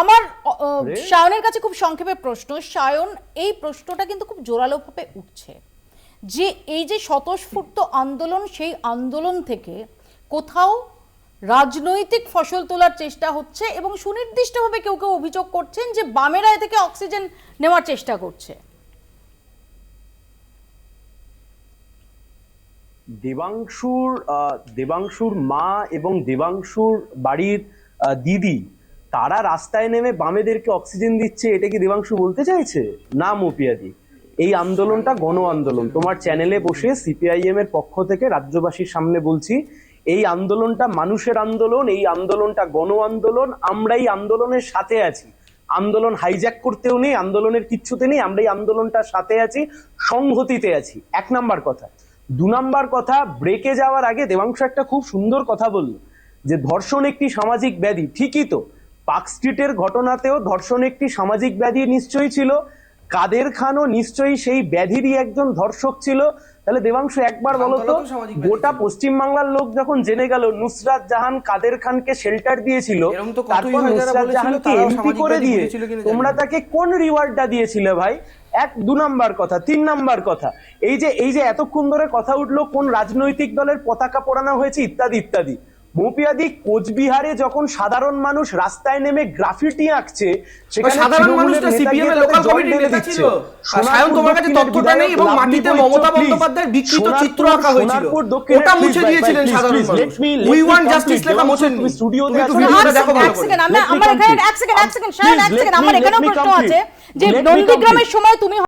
আমার সায়নের কাছে খুব সংক্ষেপে প্রশ্ন সায়ন এই প্রশ্নটা কিন্তু খুব জোরালোভাবে উঠছে যে এই যে স্বতঃস্ফূর্ত আন্দোলন সেই আন্দোলন থেকে কোথাও রাজনৈতিক ফসল তোলার চেষ্টা হচ্ছে এবং সুনির্দিষ্টভাবে কেউ কেউ অভিযোগ করছেন যে বামেরা এ থেকে অক্সিজেন নেওয়ার চেষ্টা করছে। দেবাংশুর দেবাংশুর মা এবং দেবাংশুর বাড়ির দিদি তারা রাস্তায় নেমে বামেদেরকে অক্সিজেন দিচ্ছে, এটা কি দেবাংশু বলতে চাইছে? না, মপিয়াদি। এই আন্দোলনটা গণ আন্দোলন। তোমার চ্যানেলে বসে সিপিআইএম এর পক্ষ থেকে রাজ্যবাসীর সামনে বলছি, এই আন্দোলনটা মানুষের আন্দোলন, এই আন্দোলনটা গণ আন্দোলন আমরা এই আন্দোলনের সাথে আছি। আন্দোলন হাইজ্যাক করতেও নেই, আন্দোলনের কিচ্ছুতে নেই আমরা এই আন্দোলনটার সাথে আছি, সংহতিতে আছি। এক নাম্বার কথা। দু নাম্বার কথা ব্রেকে যাওয়ার আগে দেবাংশ একটা খুব সুন্দর কথা বলল, যে ধর্ষণ একটি সামাজিক ব্যাধি, ঠিকই তো পার্ক স্ট্রিটের ঘটনাতেও ধর্ষণ একটি সামাজিক ব্যাধি নিশ্চয়ই ছিল। কাদের খানও নিশ্চয়ই সেই ব্যাধিরই একজন ধর্ষক ছিল। তাহলে দেবাংশু একবার বলো তো আমতলাতেও সামাজিক ব্যাধি গোটা ছিল। পশ্চিমবাংলার লোক যখন জেনে গেল নুসরাত জাহান কাদের খানকে শেল্টার দিয়েছিল তারপর নুসরাত জাহানকে এমপি করে দিয়ে তোমরা তাকে কোন রিওয়ার্ডটা দিয়েছিলে ভাই? এক দু নাম্বার কথা তিন নাম্বার কথা। এই যে এই যে এতক্ষণ ধরে কথা উঠল কোন রাজনৈতিক দলের পতাকা পোড়ানো হয়েছে ইত্যাদি ইত্যাদি। মৌপিয়াদি কোচবিহারে যখন সাধারণ মানুষ রাস্তায় নেমে গ্রাফিটি আঁকছে সেখানে সাধারণ মানুষটা সিপিএম এর লোকাল কমিটির নেতা ছিল। সায়ন তোমার কাছে তথ্যটা নেই এবং মাটিতে মমতা বন্দ্যোপাধ্যায়ের বিকৃত চিত্র আঁকা হয়েছিল। ওটা মুছে দিয়েছিলেন সাধারণ মানুষ। উই ওয়ান্ট জাস্টিস লেখা দেবাংশু, মোছেন স্টুডিওতে একটু ভিডিওটা দেখো ভালো এক করে। সেকেন্ড, আমরা- আমার এখানে এক সেকেন্ড এক সেকেন্ড সায়ন এক সেকেন্ড আমার এখানেও প্রশ্ন আছে যে নন্দীগ্রামের সময় তুমি